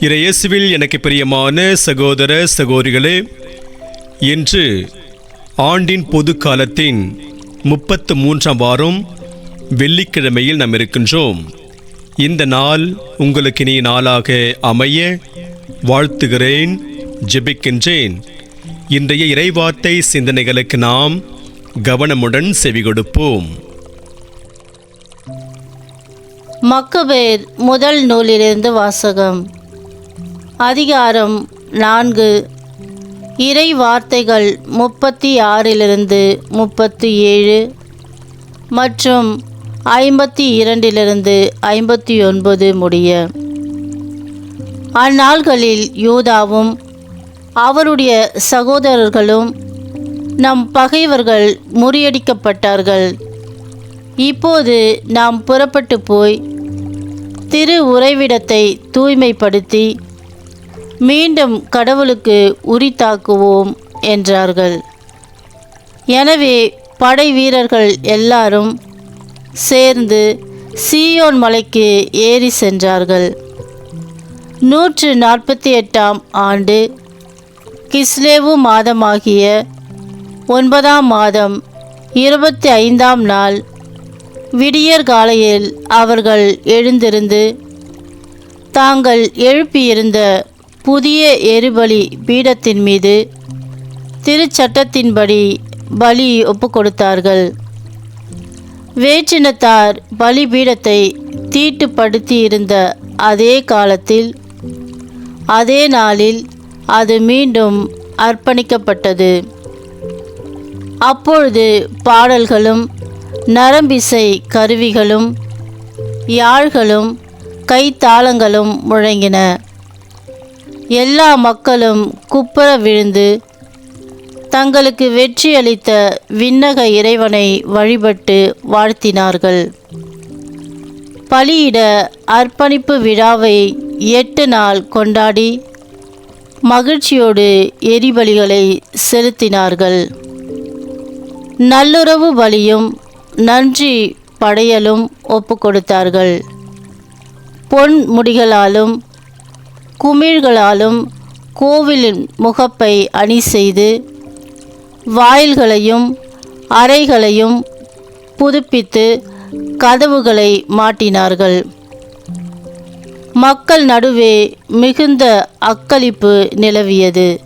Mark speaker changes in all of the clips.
Speaker 1: இறையேசுவில் எனக்கு பிரியமான சகோதர சகோதரிகளே இன்று ஆண்டின் பொது காலத்தின் முப்பத்து மூன்றாம் வாரம் வெள்ளிக்கிழமையில் நாம் இருக்கின்றோம். இந்த நாள் உங்களுக்கு இனிய நாளாக அமைய வாழ்த்துகிறேன் ஜெபிக்கின்றேன். இன்றைய இறைவார்த்தை சிந்தனைகளுக்கு நாம் கவனமுடன் செவி கொடுப்போம்.
Speaker 2: மக்கபேர் முதல் நூலிலிருந்து வாசகம். அதிகாரம் நான்கு. இறை வார்த்தைகள் முப்பத்தி ஆறிலிருந்து முப்பத்தி ஏழு மற்றும் ஐம்பத்தி இரண்டிலிருந்து ஐம்பத்தி ஒன்பது முடிய. அந்நாள்களில் யூதாவும் அவருடைய சகோதரர்களும் நம் பகைவர்கள் முறியடிக்கப்பட்டார்கள். இப்போது நாம் புறப்பட்டு போய் திரு உறைவிடத்தை தூய்மைப்படுத்தி மீண்டும் கடவுளுக்கு உரித்தாக்குவோம் என்றார்கள். எனவே படை வீரர்கள் எல்லாரும் சேர்ந்து சீயோன் மலைக்கு ஏறி சென்றார்கள். நூற்று நாற்பத்தி எட்டாம் ஆண்டு கிஸ்லேவு மாதமாகிய ஒன்பதாம் மாதம் இருபத்தி ஐந்தாம் நாள் விடியற் காலையில் அவர்கள் எழுந்திருந்து தாங்கள் எழுப்பியிருந்த புதிய எரிபலி பீடத்தின் மீது திருச்சட்டத்தின்படி பலி ஒப்புக்கொடுத்தார்கள். வேற்றினத்தார் பலிபீடத்தை தீட்டுப்படுத்தியிருந்த அதே காலத்தில் அதே நாளில் அது மீண்டும் அர்ப்பணிக்கப்பட்டது. அப்பொழுது பாடல்களும் நரம்பிசை கருவிகளும் யாழ்களும் கைத்தாளங்களும் முழங்கின. எல்லா மக்களும் குப்புற விழுந்து தங்களுக்கு வெற்றியளித்த விண்ணக இறைவனை வழிபட்டு வாழ்த்தினார்கள். பலியிட அர்ப்பணிப்பு விழாவை எட்டு நாள் கொண்டாடி மகிழ்ச்சியோடு எரிபலிகளை செலுத்தினார்கள். நல்லுறவு பலியும் நன்றி படையலும் ஒப்புக்கொடுத்தார்கள். பொன் முடிகளாலும் குமிழ்களாலும் கோவிலின் முகப்பை அணி செய்து வாயில்களையும் அறைகளையும் புதுப்பித்து கதவுகளை மாட்டினார்கள். மக்கள் நடுவே மிகுந்த அக்களிப்பு நிலவியது.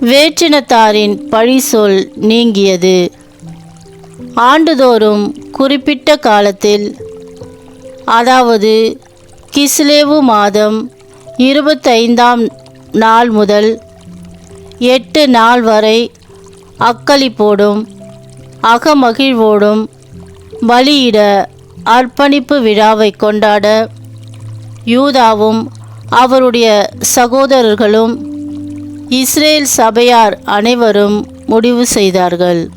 Speaker 2: வேற்றினத்தாரின் பழிசொல் நீங்கியது. ஆண்டுதோறும் குறிப்பிட்ட காலத்தில் அதாவது கிஸ்லேவு மாதம் இருபத்தைந்தாம் நாள் முதல் எட்டு நாள் வரை அக்களிப்போடும் அகமகிழ்வோடும் பலியிட அர்ப்பணிப்பு விழாவை கொண்டாட யூதாவும் அவருடைய சகோதரர்களும் இஸ்ரேல் சபையார் அனைவரும் முடிவு செய்தார்கள்.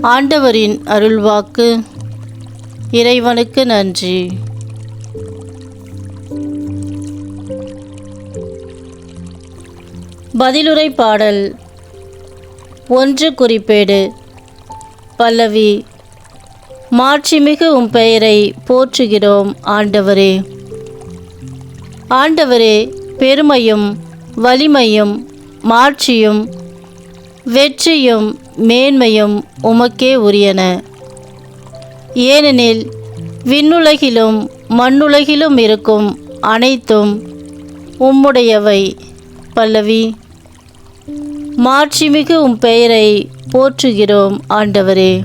Speaker 2: ஆண்டவரின் அருள்வாக்கு இறைவனுக்கு நன்றி. பதிலுரை பாடல். ஒன்று குறிப்பேடு. பல்லவி மாட்சிமிகு உம் பெயரை போற்றுகிறோம் ஆண்டவரே. ஆண்டவரே பெருமையும் வலிமையும் மாட்சியும் வெற்றியும் மேன்மையும் உமக்கே உரியன. ஏனெனில் விண்ணுலகிலும் மண்ணுலகிலும் இருக்கும் அனைத்தும் உம்முடையவை பல்லவி. மாட்சிமிகு உம் பெயரை போற்றுகிறோம் ஆண்டவரே.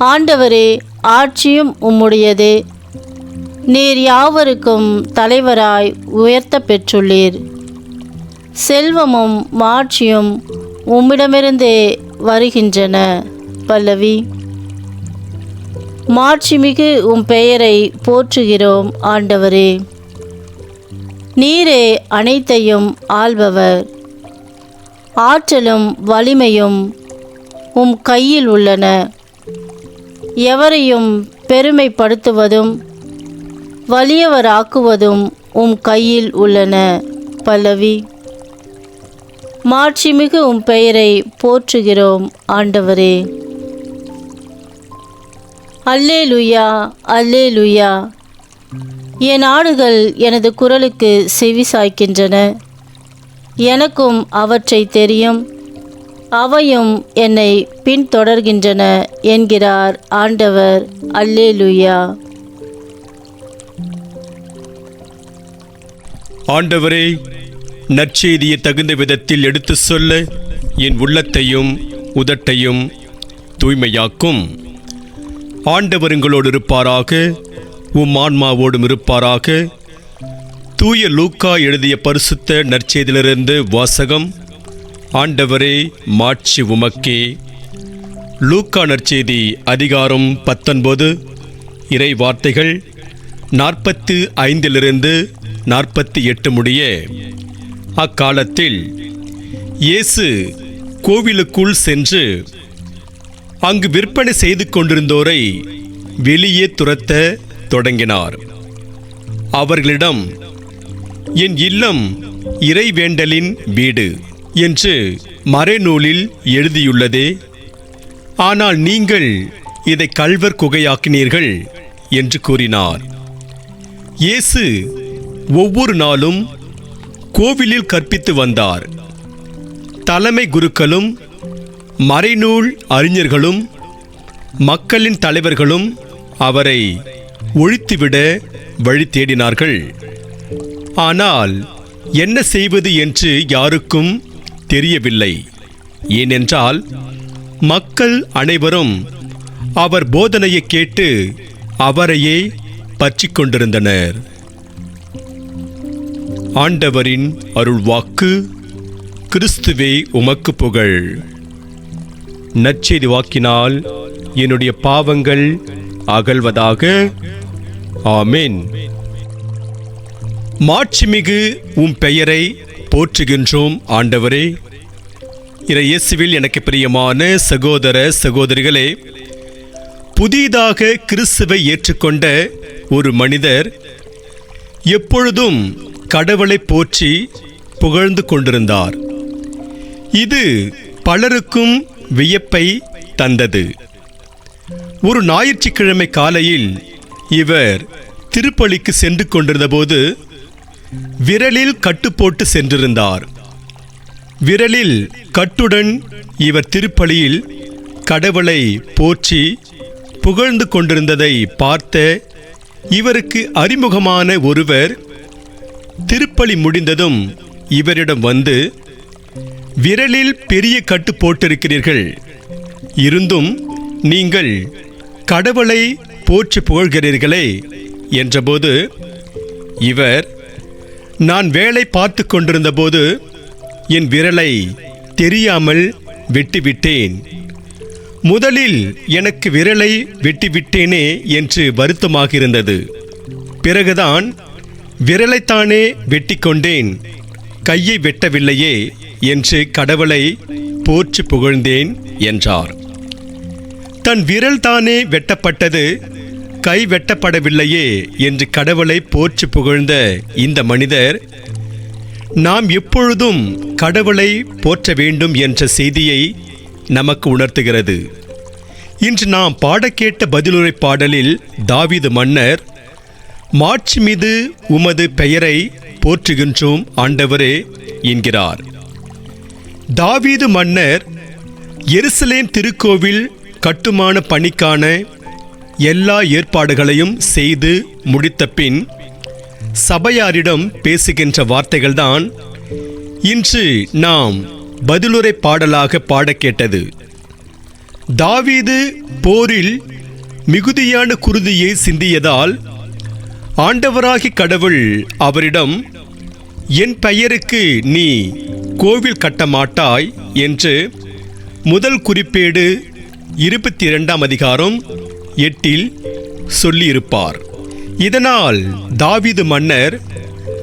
Speaker 2: ஆண்டவரே ஆட்சியும் உம்முடையதே. நீர் யாவருக்கும் தலைவராய் உயர்த்த பெற்றுள்ளீர். செல்வமும் மாட்சியும் உம்மிடமிருந்தே வருகின்றன பல்லவி. மாட்சிமிகு உம் பெயரை போற்றுகிறோம் ஆண்டவரே. நீரே அனைத்தையும் ஆள்பவர். ஆற்றலும் வலிமையும் உம் கையில் உள்ளன. எவரையும் பெருமைப்படுத்துவதும் வலியவராக்குவதும் உம் கையில் உள்ளன பல்லவி. மாட்சிமிகு உம் பெயரை போற்றுகிறோம் ஆண்டவரே. அல்லே லுய்யா அல்லே லுயா என் ஆடுகள் எனது குரலுக்கு செவி சாய்க்கின்றன. எனக்கும் அவற்றை தெரியும். அவையும் என்னை பின்தொடர்கின்றன என்கிறார் ஆண்டவர். அல்லேலுயா.
Speaker 1: ஆண்டவரே நற்செய்தியை தகுந்த விதத்தில் எடுத்து சொல்ல என் உள்ளத்தையும் உதட்டையும் தூய்மையாக்கும். ஆண்டவர் இருப்பாராக உம் ஆன்மாவோடும் இருப்பாராக. தூய லூக்கா எழுதிய பரிசுத்த நற்செய்தியிலிருந்து வாசகம். ஆண்டவரே மாட்சி உமக்கே. லூக்கா நற்செய்தி அதிகாரம் பத்தொன்பது. இறை வார்த்தைகள் நாற்பத்து ஐந்திலிருந்து நாற்பத்தி எட்டு முடிய. அக்காலத்தில் இயேசு கோவிலுக்குள் சென்று அங்கு விற்பனை செய்து கொண்டிருந்தோரை வெளியே துரத்த தொடங்கினார். அவர்களிடம் என் இல்லம் இறைவேண்டலின் வீடு என்று மறைநூலில் எழுதியுள்ளதே. ஆனால் நீங்கள் இதை கல்வர் குகையாக்கினீர்கள் என்று கூறினார். இயேசு ஒவ்வொரு நாளும் கோவிலில் கற்பித்து வந்தார். தலைமை குருக்களும் மறைநூல் அறிஞர்களும் மக்களின் தலைவர்களும் அவரை ஒழித்துவிட வழி தேடினார்கள். ஆனால் என்ன செய்வது என்று யாருக்கும் தெரியவில்லை. ஏனென்றால் மக்கள் அனைவரும் அவர் போதனையை கேட்டு அவரையே பற்றி கொண்டிருந்தனர். ஆண்டவரின் அருள்வாக்கு கிறிஸ்துவே உமக்கு புகழ். நற்செய்தி வாக்கினால் என்னுடைய பாவங்கள் அகல்வதாக. ஆமேன். மாட்சிமிகு உம் பெயரை போற்றுகின்றோம் ஆண்டவரே. இறை இயேசுவில் எனக்கு பிரியமான சகோதர சகோதரிகளே புதிதாக கிறிஸ்துவை ஏற்றுக்கொண்ட ஒரு மனிதர் எப்பொழுதும் கடவுளை போற்றி புகழ்ந்து கொண்டிருந்தார். இது பலருக்கும் வியப்பை தந்தது. ஒரு ஞாயிற்றுக்கிழமை காலையில் இவர் திருப்பலிக்கு சென்று கொண்டிருந்தபோது விரலில் கட்டு போட்டு சென்றிருந்தார். விரலில் கட்டுடன் இவர் திருப்பலியில் கடவுளை போற்றி புகழ்ந்து கொண்டிருந்ததை பார்த்த இவருக்கு அறிமுகமான ஒருவர் திருப்பலி முடிந்ததும் இவரிடம் வந்து விரலில் பெரிய கட்டு போட்டிருக்கிறீர்கள். இருந்தும் நீங்கள் கடவுளை போற்றி புகழ்கிறீர்களே என்றபோது இவர் நான் வேலை பார்த்து கொண்டிருந்தபோது என் விரலை தெரியாமல் வெட்டிவிட்டேன். முதலில் எனக்கு விரலை வெட்டிவிட்டேனே என்று வருத்தமாக இருந்தது பிறகுதான் விரலைத்தானே வெட்டிக்கொண்டேன். கையை வெட்டவில்லையே என்று கடவுளை போற்றி புகழ்ந்தேன் என்றார். தன் விரல் தானே வெட்டப்பட்டது கை வெட்டப்படவில்லையே என்று கடவுளை போற்றி புகழ்ந்த இந்த மனிதர் நாம் எப்பொழுதும் கடவுளை போற்ற வேண்டும் என்ற செய்தியை நமக்கு உணர்த்துகிறது. இன்று நாம் பாடக்கேட்ட பதிலுரை பாடலில் தாவீது மன்னர் மாட்சி மீது உமது பெயரை போற்றுகின்றோம் ஆண்டவரே என்கிறார். தாவீது மன்னர் எருசலேம் திருக்கோவில் கட்டுமான பணிக்கான எல்லா ஏற்பாடுகளையும் செய்து முடித்த பின் சபையாரிடம் பேசுகின்ற வார்த்தைகள்தான் இன்று நாம் பதிலுரை பாடலாக பாடக் கேட்டது. தாவீது போரில் மிகுதியான குருதியை சிந்தியதால் ஆண்டவராகி கடவுள் அவரிடம் என் பெயருக்கு நீ கோவில் கட்ட மாட்டாய் என்று முதல் குறிப்பேடு இருபத்தி இரண்டாம் அதிகாரம் எட்டில் சொல்லியிருப்பார். இதனால் தாவீது மன்னர்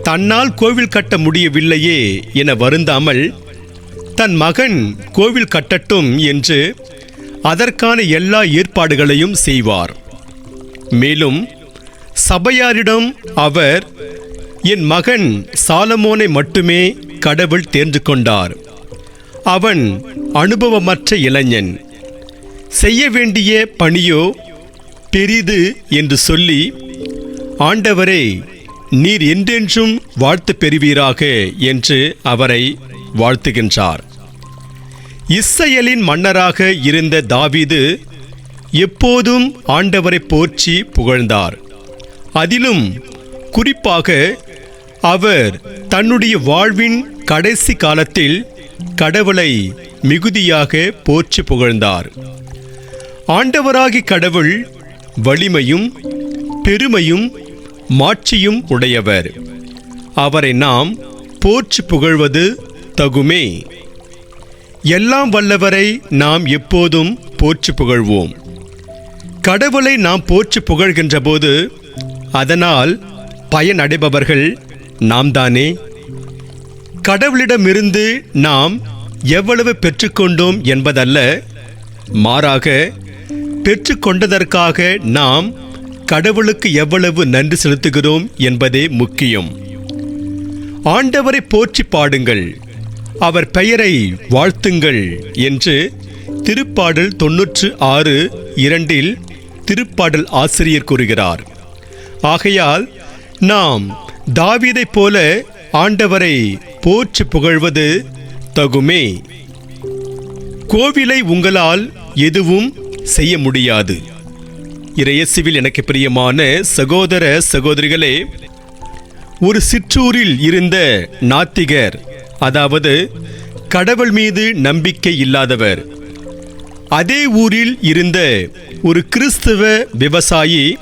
Speaker 1: தன்னால் கோவில் கட்ட முடியவில்லையே என வருந்தாமல் தன் மகன் கோவில் கட்டட்டும் என்று அதற்கான எல்லா ஏற்பாடுகளையும் செய்வார். மேலும் சபையாரிடம் அவர் என் மகன் சாலமோனை மட்டுமே கடவுள் தேர்ந்து கொண்டார் அவன் அனுபவமற்ற இளைஞன். செய்ய வேண்டிய பணியோ பெரிது என்று சொல்லி ஆண்டவரே நீர் என்றென்றும் வாழ்த்து பெறுவீராக என்று அவரை வாழ்த்துகின்றார். இஸ்ரேலின் மன்னராக இருந்த தாவீது எப்போதும் ஆண்டவரை போற்றி புகழ்ந்தார். அதிலும் குறிப்பாக அவர் தன்னுடைய வாழ்வின் கடைசி காலத்தில் கடவுளை மிகுதியாக போற்றி புகழ்ந்தார். ஆண்டவராகி கடவுள் வலிமையும் பெருமையும் மாட்சியும் உடையவர். அவரை நாம் போற்றி புகழ்வது தகுமே. எல்லாம் வல்லவரை நாம் எப்போதும் போற்றி புகழ்வோம். கடவுளை நாம் போற்றி புகழ்கின்ற போது அதனால் பயனடைபவர்கள் நாம் தானே கடவுளிடமிருந்து நாம் எவ்வளவு பெற்றுக்கொண்டோம் என்பதல்ல மாறாக பெற்றுக்கொண்டதற்காக நாம் கடவுளுக்கு எவ்வளவு நன்றி செலுத்துகிறோம் என்பதே முக்கியம். ஆண்டவரை போற்றி பாடுங்கள். அவர் பெயரை வாழ்த்துங்கள் என்று திருப்பாடல் தொன்னூற்று ஆறு இரண்டில் திருப்பாடல் ஆசிரியர் கூறுகிறார். ஆகையால் நாம் தாவீதைப் போல ஆண்டவரை போற்று புகழ்வது தகுமே. கோவிலை உங்களால் எதுவும் செய்ய முடியாது. இறையசுவில் எனக்கு பிரியமான சகோதர சகோதரிகளே ஒரு சிற்றூரில் இருந்த நாத்திகர் அதாவது கடவுள் மீது நம்பிக்கை இல்லாதவர் அதே ஊரில் இருந்த ஒரு கிறிஸ்தவ விவசாயி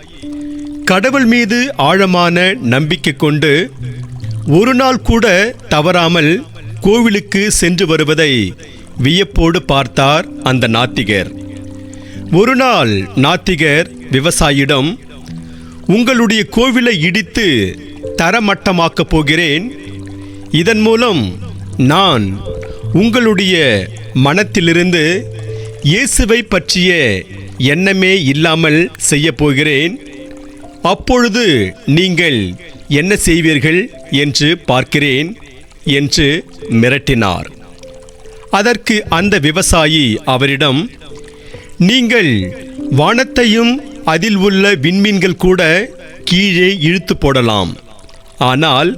Speaker 1: கடவுள் மீது ஆழமான நம்பிக்கை கொண்டு ஒரு நாள் கூட தவறாமல் கோவிலுக்கு சென்று வருவதை வியப்போடு பார்த்தார் அந்த நாத்திகர். ஒரு நாள் நாத்திகர் விவசாயிடம் உங்களுடைய கோவிலை இடித்து தரமட்டமாக்கப் போகிறேன். இதன் மூலம் நான் உங்களுடைய மனத்திலிருந்து இயேசுவை பற்றிய எண்ணமே இல்லாமல் செய்யப் போகிறேன். அப்பொழுது நீங்கள் என்ன செய்வீர்கள் என்று பார்க்கிறேன் என்று மிரட்டினார். அதற்கு அந்த விவசாயி அவரிடம் நீங்கள் வானத்தையும் அதில் உள்ள விண்மீன்கள் கூட கீழே இழுத்து போடலாம். ஆனால்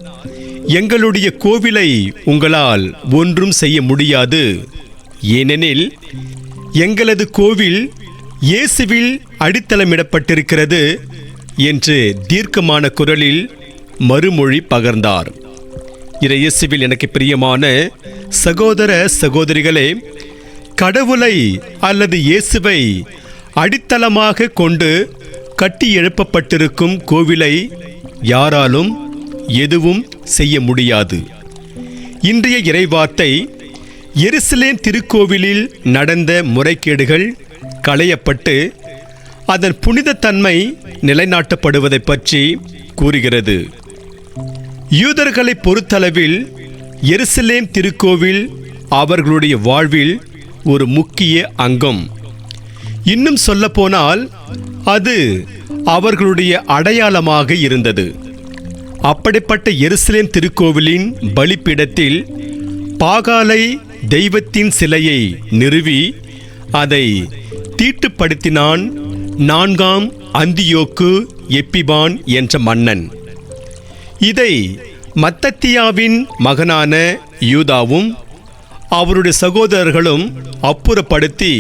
Speaker 1: எங்களுடைய கோவிலை உங்களால் ஒன்றும் செய்ய முடியாது. ஏனெனில் எங்களது கோவில் இயேசுவில் அடித்தளமிடப்பட்டிருக்கிறது என்று தீர்க்கமான குரலில் மறுமொழி பகர்ந்தார். இறையேசுவில் எனக்கு பிரியமான சகோதர சகோதரிகளே கடவுளை அல்லது இயேசுவை அடித்தளமாக கொண்டு கட்டி எழுப்பப்பட்டிருக்கும் கோவிலை யாராலும் எதுவும் செய்ய முடியாது. இன்றைய இறைவார்த்தை எருசலேம் திருக்கோவிலில் நடந்த முறைகேடுகள் களையப்பட்டு அதன் புனிதத்தன்மை நிலைநாட்டப்படுவதை பற்றி கூறுகிறது. யூதர்களை பொறுத்தளவில் எருசலேம் திருக்கோவில் அவர்களுடைய வாழ்வில் ஒரு முக்கிய அங்கம். இன்னும் சொல்லப்போனால் அது அவர்களுடைய அடையாளமாக இருந்தது. அப்படிப்பட்ட எருசலேம் திருக்கோவிலின் பலிப்பிடத்தில் பாகாலை தெய்வத்தின் சிலையை நிறுவி அதை தீட்டுப்படுத்தினான் நான்காம் அந்தியோக்கு எப்பிபான் என்ற மன்னன். இதை மத்தத்தியாவின் மகனான யூதாவும் அவருடைய சகோதரர்களும் அப்புறப்படுத்தி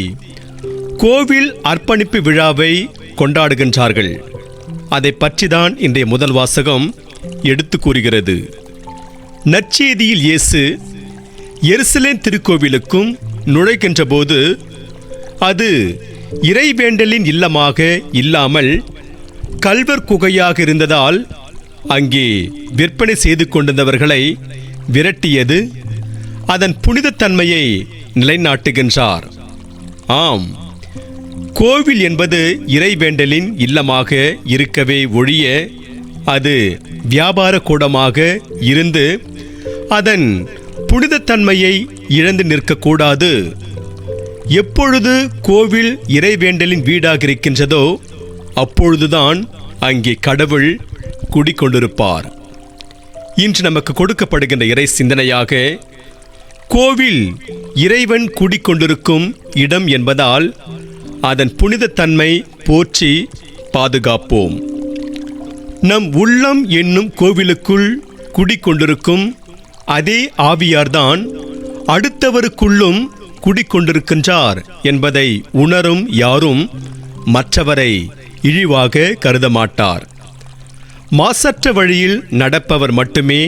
Speaker 1: கோவில் அர்ப்பணிப்பு விழாவை கொண்டாடுகின்றார்கள். அதை பற்றிதான் இன்றைய முதல் வாசகம் எடுத்து கூறுகிறது. நற்செய்தியில் இயேசு எருசலேம் திருக்கோவிலுக்கும் நுழைகின்ற போது அது இறைவேண்டலின் இல்லமாக இல்லாமல் கல்வர் குகையாக இருந்ததால் அங்கே விற்பனை செய்து கொண்டிருந்தவர்களை விரட்டியது. அதன் புனிதத்தன்மையை நிலைநாட்டுகின்றார். ஆம். கோவில் என்பது இறைவேண்டலின் இல்லமாக இருக்கவே ஒழிய அது வியாபார கூடமாக இருந்து அதன் புனிதத்தன்மையை இழந்து நிற்கக்கூடாது. எப்பொழுது கோவில் இறைவேண்டலின் வீடாக இருக்கின்றதோ அப்பொழுதுதான் அங்கே கடவுள் குடிக்கொண்டிருப்பார். இன்று நமக்கு கொடுக்கப்படுகின்ற இறை சிந்தனையாக கோவில் இறைவன் குடிக்கொண்டிருக்கும் இடம் என்பதால் அதன் புனிதத்தன்மை போற்றி பாதுகாப்போம். நம் உள்ளம் என்னும் கோவிலுக்குள் குடிக்கொண்டிருக்கும் அதே ஆவியார்தான் அடுத்தவருக்குள்ளும் குடிக்கொண்டிருக்கின்றார் என்பதை உணரும் யாரும் மற்றவரை இழிவாக கருத மாட்டார் மாசற்ற வழியில் நடப்பவர் மட்டுமே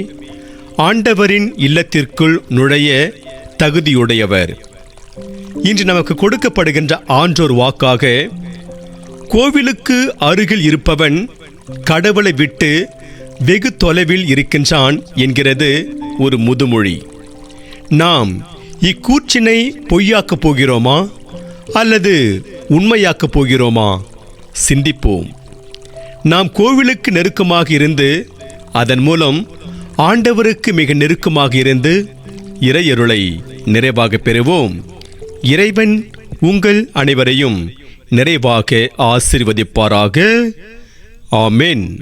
Speaker 1: ஆண்டவரின் இல்லத்திற்குள் நுழைய தகுதியுடையவர். இன்று நமக்கு கொடுக்கப்படுகின்ற ஆன்றோர் வாக்காக கோவிலுக்கு அருகில் இருப்பவன் கடவுளை விட்டு வெகு தொலைவில் இருக்கின்றான் என்கிறது ஒரு முதுமொழி. நாம் இக்கூற்றினை பொய்யாக்கப் போகிறோமா? அல்லது உண்மையாக்கப் போகிறோமா? சிந்திப்போம். நாம் கோவிலுக்கு நெருக்கமாக இருந்து அதன் மூலம் ஆண்டவருக்கு மிக நெருக்கமாக இருந்து இறையருளை நிறைவாக பெறுவோம். இறைவன் உங்கள் அனைவரையும் நிறைவாக ஆசிர்வதிப்பாராக. ஆமேன்.